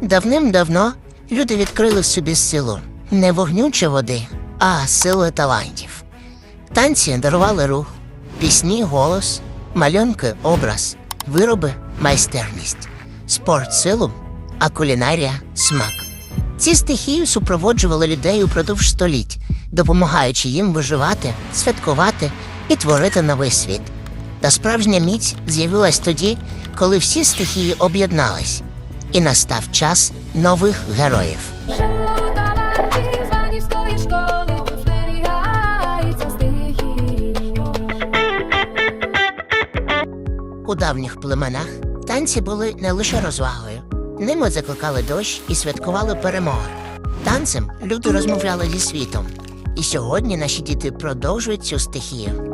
Давним-давно люди відкрили собі силу не вогню чи води, а сили талантів. Танці дарували рух, пісні, голос, малюнки, образ, вироби, майстерність, спорт силу, а кулінарія смак. Ці стихії супроводжували людей упродовж століть, допомагаючи їм виживати, святкувати і творити новий світ. Та справжня міць з'явилась тоді, коли всі стихії об'єднались і настав час нових героїв. У давніх племенах танці були не лише розвагою. Ними закликали дощ і святкували перемоги. Танцем люди розмовляли зі світом. І сьогодні наші діти продовжують цю стихію.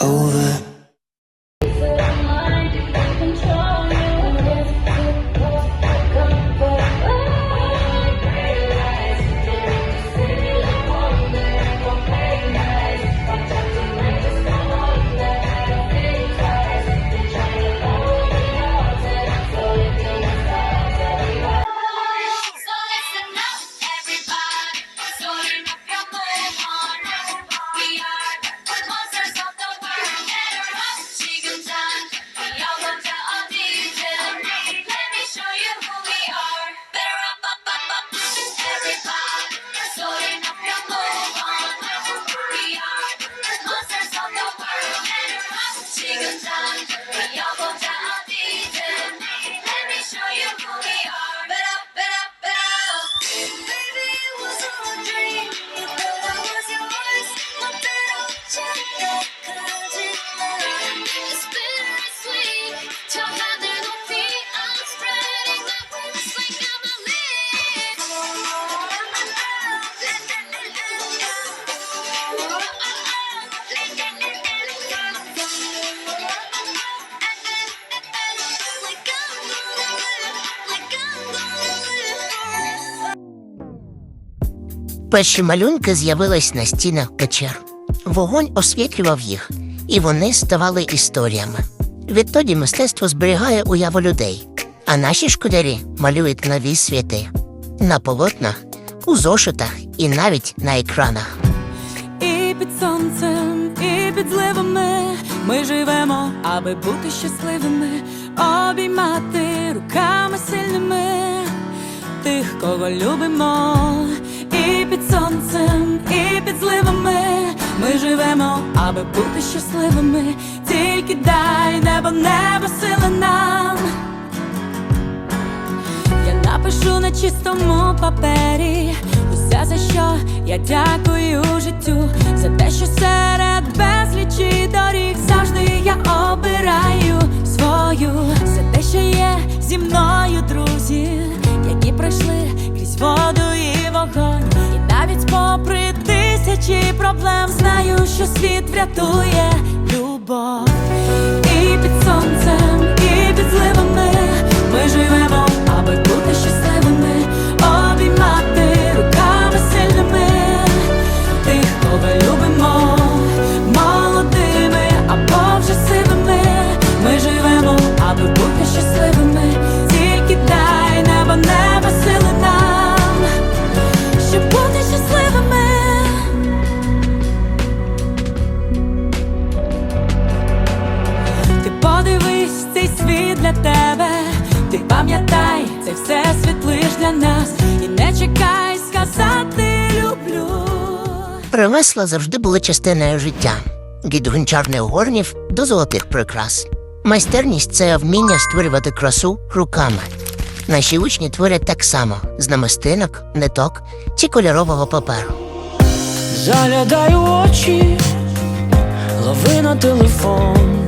over. Перші малюнки з'явились на стінах печер. Вогонь освітлював їх, і вони ставали історіями. Відтоді мистецтво зберігає уяву людей, а наші школярі малюють нові світи на полотнах, у зошитах і навіть на екранах. І під сонцем, і під зливами ми живемо, аби бути щасливими, обіймати руками сильними тих, кого любимо. Під сонцем, і під зливами ми живемо, аби бути щасливими. Тільки дай небо, небо сили нам. Я напишу на чистому папері усе, за що я дякую життю, за те, що серед безлічі доріг завжди я обираю свою, за те, що є зі мною друзі, які пройшли воду і вогонь. І навіть попри тисячі проблем знаю, що світ врятує любов. І під для тебе, ти пам'ятай, це все світ лиш для нас, і не чекай сказати люблю. Ремесла завжди були частиною життя від гончарних горнів до золотих прикрас. Майстерність це вміння створювати красу руками. Наші учні творять так само з намистинок, ниток чи кольорового паперу. Заглядаю очі, лови на телефон.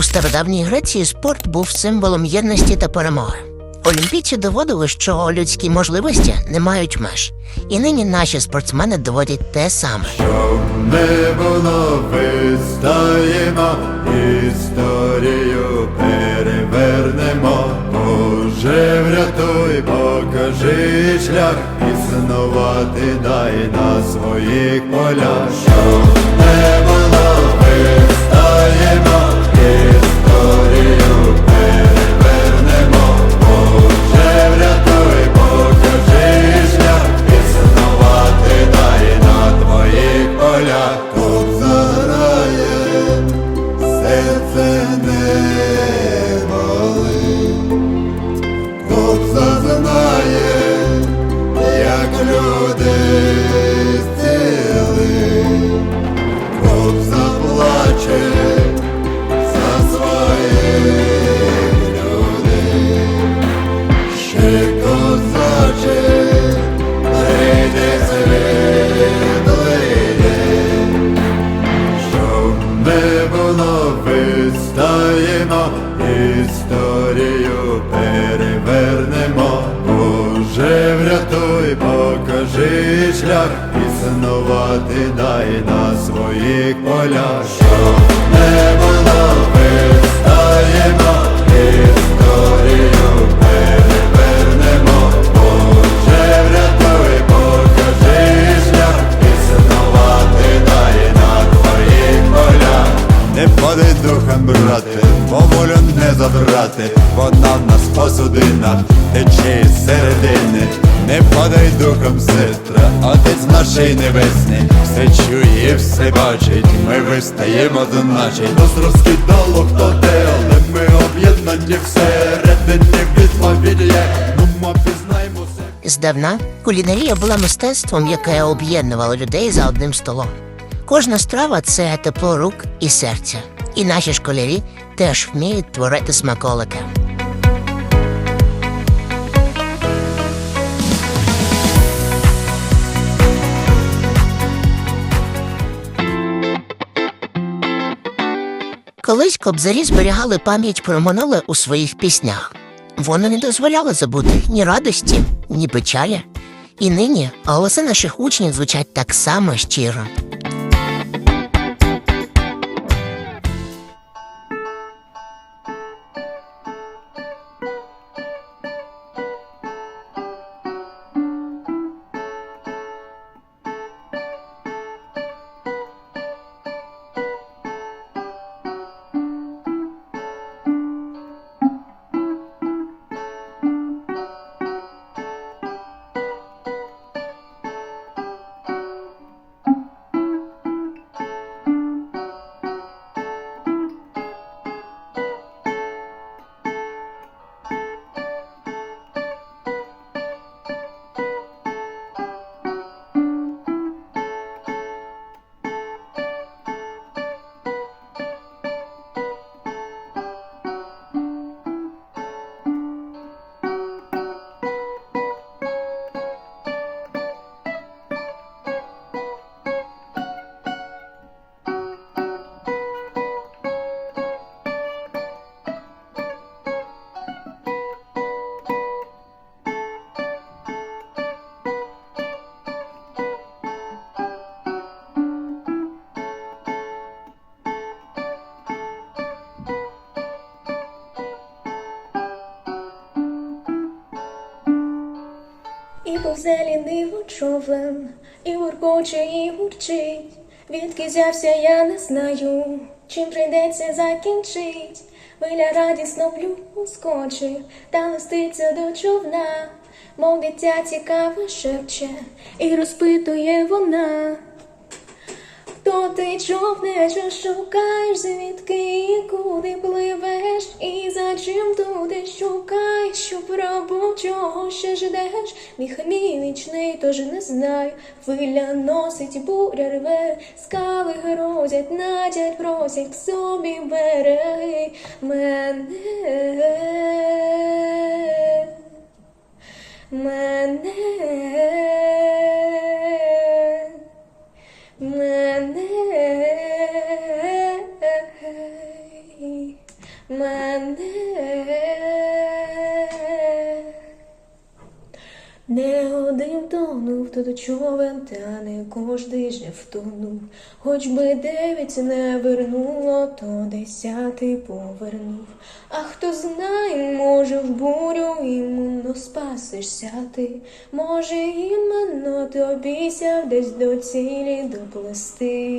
У стародавній Греції спорт був символом єдності та перемоги. Олімпійці доводили, що людські можливості не мають меж, і нині наші спортсмени доводять те саме. Щоб не було, вистаємо, історію перевернемо. Боже, врятуй, покажи шлях, існувати дай на своїх полях. Щоб не було, вистаємо, Не падай духом, брате, бо волю не забрати, вона в нас посудина, тече із середини. Не падай духом, сестра, отець нашій небесний, все чує, все бачить, ми вистаємо значить. Нас розкидало хто де, але ми об'єднані всередині відповідь є, ну ми пізнаємо. Здавна кулінарія була мистецтвом, яке об'єднувало людей за одним столом. Кожна страва це тепло рук і серця. І наші школярі теж вміють творити смаколики. Колись кобзарі зберігали пам'ять про минуле у своїх піснях. Воно не дозволяло забути ні радості, ні печалі. І нині голоси наших учнів звучать так само щиро. Повзе ліниво човен, і уркоче, і гурчить. Відки взявся, я не знаю, чим прийдеться закінчить. Виля радісно скоче, та листиться до човна, мов дитя цікаво шепче, і розпитує вона. Хто ти човне, що шукаєш, звідки і куди пливеш, і за чим туди шукаєш, що пробув, чого ще ждеш, мій мій вічний, тож не знаю, хвиля носить, буря рве, скали грозять, надять, просять к собі береги мене. Мене. Човен, та не кожний же втонув. Хоч би дев'ять не вернуло, то десятий повернув. А хто знає, може в бурю іменно спасишся ти. Може, іменно тобі сяв десь до цілі доплести.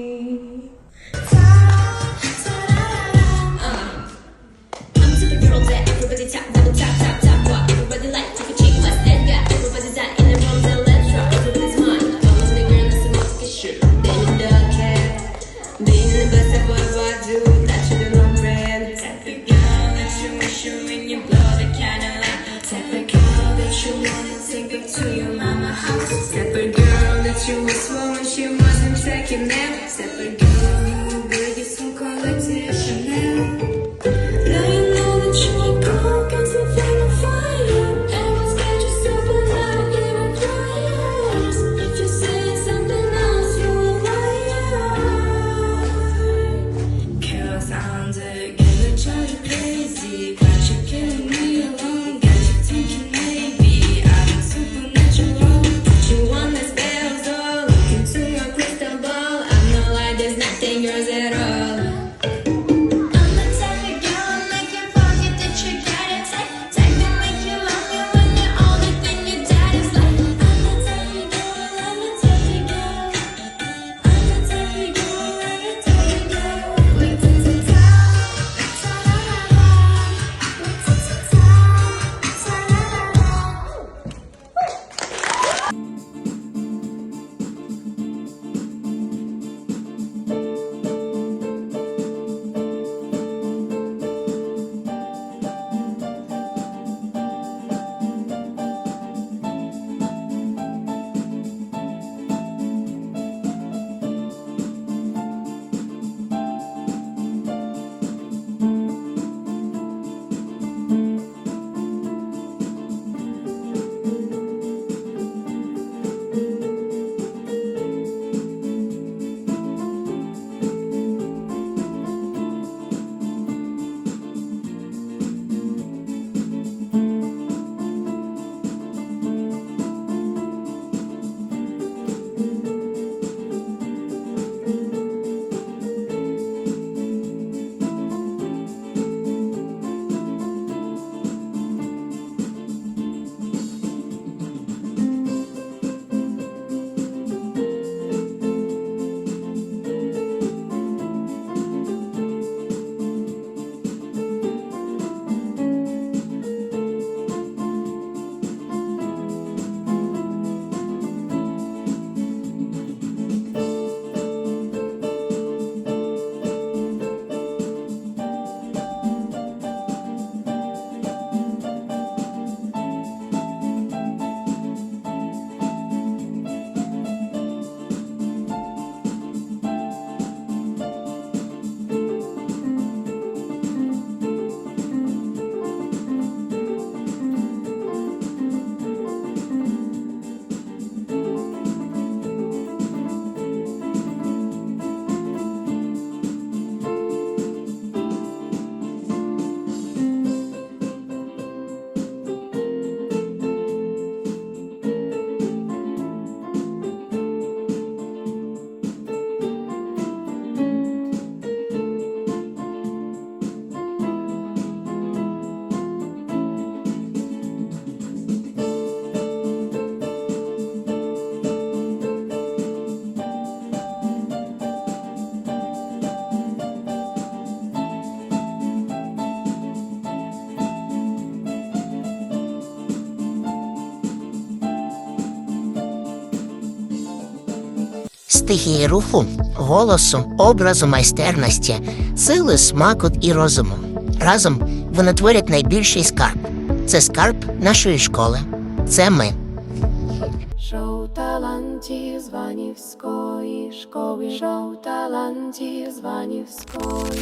Стихії руху, голосу, образу, майстерності, сили, смаку і розуму. Разом вони творять найбільший скарб. Це скарб нашої школи. Це ми. Шоу талантів з Ванівської школи, Шоу талантів з Ванівської школи.